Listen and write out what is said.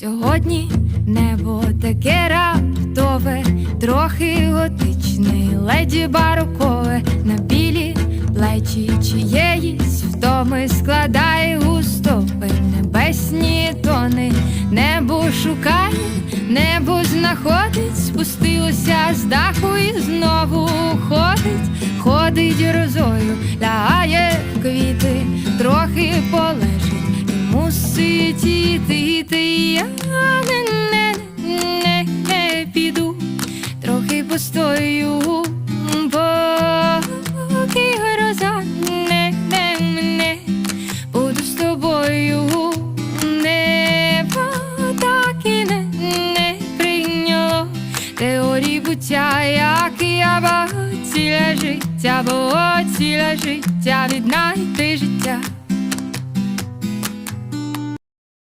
Сьогодні небо таке раптове, трохи готичне, леді барокове, на білі плечі чиєїсь втоми складає густопи. Небесні тони, небо шукає, небо знаходить, спустилося з даху і знову ходить, ходить розою, лягає в квіти, трохи полежить і мусить іти, постою, поки гроза не, не мене, буду з тобою, небо так і не, не прийняло теорії буття, як я багато ціле життя, було ціле життя, віднайти життя.